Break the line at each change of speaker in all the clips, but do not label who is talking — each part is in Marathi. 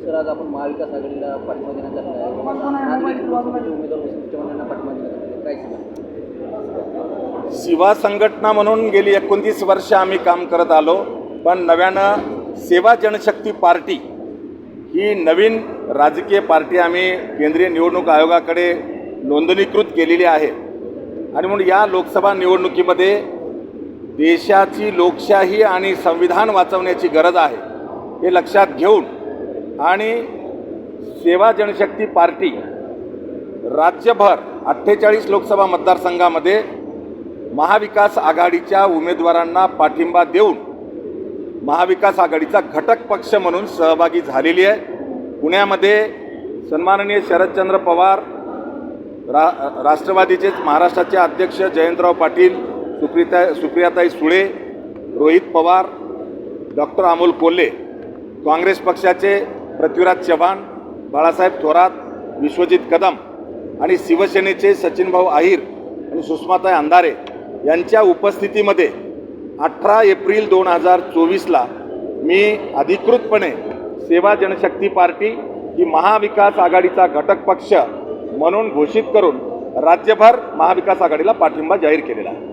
सर आज आपण महाविकास आघाडीला पाठिंबा देण्यात आलेला पाठिंबा देण्यात. काय सांगा
शिवा संघटना म्हणून गेली एकोणतीस वर्ष आम्ही काम करत आलो. पण नव्यानं सेवा जनशक्ती पार्टी ही नवीन राजकीय पार्टी आम्ही केंद्रीय निवडणूक आयोगाकडे नोंदणीकृत केलेली आहे. आणि म्हणून या लोकसभा निवडणुकीमध्ये देशाची लोकशाही आणि संविधान वाचवण्याची गरज आहे हे लक्षात घेऊन आणि सेवा जनशक्ती पार्टी राज्यभर अठ्ठेचाळीस लोकसभा मतदारसंघामध्ये महाविकास आघाडीच्या उमेदवारांना पाठिंबा देऊन महाविकास आघाडीचा घटक पक्ष म्हणून सहभागी झालेली आहे. पुण्यामध्ये सन्माननीय शरदचंद्र पवार रा राष्ट्रवादीचेच महाराष्ट्राचे अध्यक्ष जयंतराव पाटील सुप्रिता सुप्रियाताई सुळे रोहित पवार डॉक्टर अमोल कोल्हे काँग्रेस पक्षाचे पृथ्वीराज चव्हाण बाळासाहेब थोरात विश्वजित कदम आणि शिवसेनेचे सचिनभाऊ आहिर आणि सुषमाताई अंधारे यांच्या उपस्थितीमध्ये अठरा एप्रिल दोन हजार चोवीसला मी अधिकृतपणे सेवा जनशक्ती पार्टी ही महाविकास आघाडीचा घटक पक्ष म्हणून घोषित करून राज्यभर महाविकास आघाडीला पाठिंबा जाहीर केलेला आहे.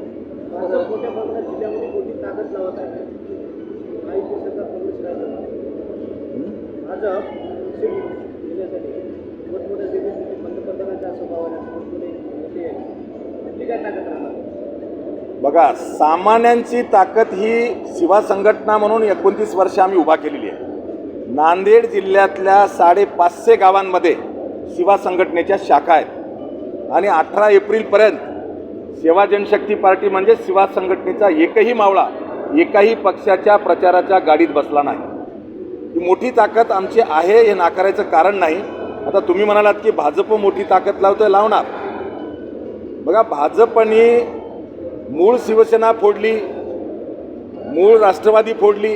बघा सामान्यांची ताकद ही शिवा संघटना म्हणून एकोणतीस वर्ष आम्ही उभा केलेली आहे. नांदेड जिल्ह्यातल्या साडेपाचशे गावांमध्ये शिवा संघटनेच्या शाखा आहेत. आणि अठरा एप्रिलपर्यंत सेवा जनशक्ती पार्टी म्हणजे शिवा संघटनेचा एकही मावळा एकाही पक्षाच्या प्रचाराच्या गाडीत बसला नाही. ही मोठी ताकद आमची आहे हे नाकारायचं कारण नाही. आता तुम्ही म्हणालात की भाजप मोठी ताकद लावतं लावणार. बघा भाजपने मूळ शिवसेना फोडली मूळ राष्ट्रवादी फोडली.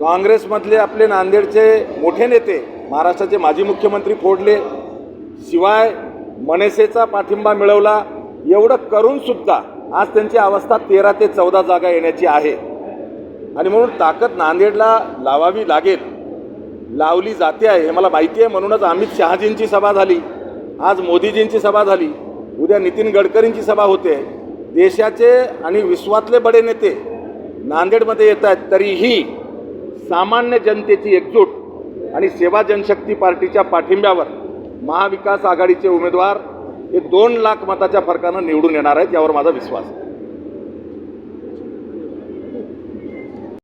काँग्रेसमधले आपले नांदेडचे मोठे नेते महाराष्ट्राचे माजी मुख्यमंत्री फोडले. शिवाय मनसेचा पाठिंबा मिळवला. एवढं करून सुद्धा आज त्यांची अवस्था तेरा ते चौदा जागा येण्याची आहे. आणि म्हणून ताकद नांदेडला लावावी लागेल. लावली जाते आहे हे मला माहिती आहे. म्हणूनच अमित शहाजींची सभा झाली. आज मोदीजींची सभा झाली. उद्या नितीन गडकरींची सभा होते. देशाचे आणि विश्वातले बडे नेते नांदेडमध्ये येत आहेत. तरीही सामान्य जनतेची एकजूट आणि सेवा जनशक्ती पार्टीच्या पाठिंब्यावर महाविकास आघाडीचे उमेदवार हे दोन लाख मताच्या फरकानं निवडून येणार आहेत यावर माझा विश्वास आहे.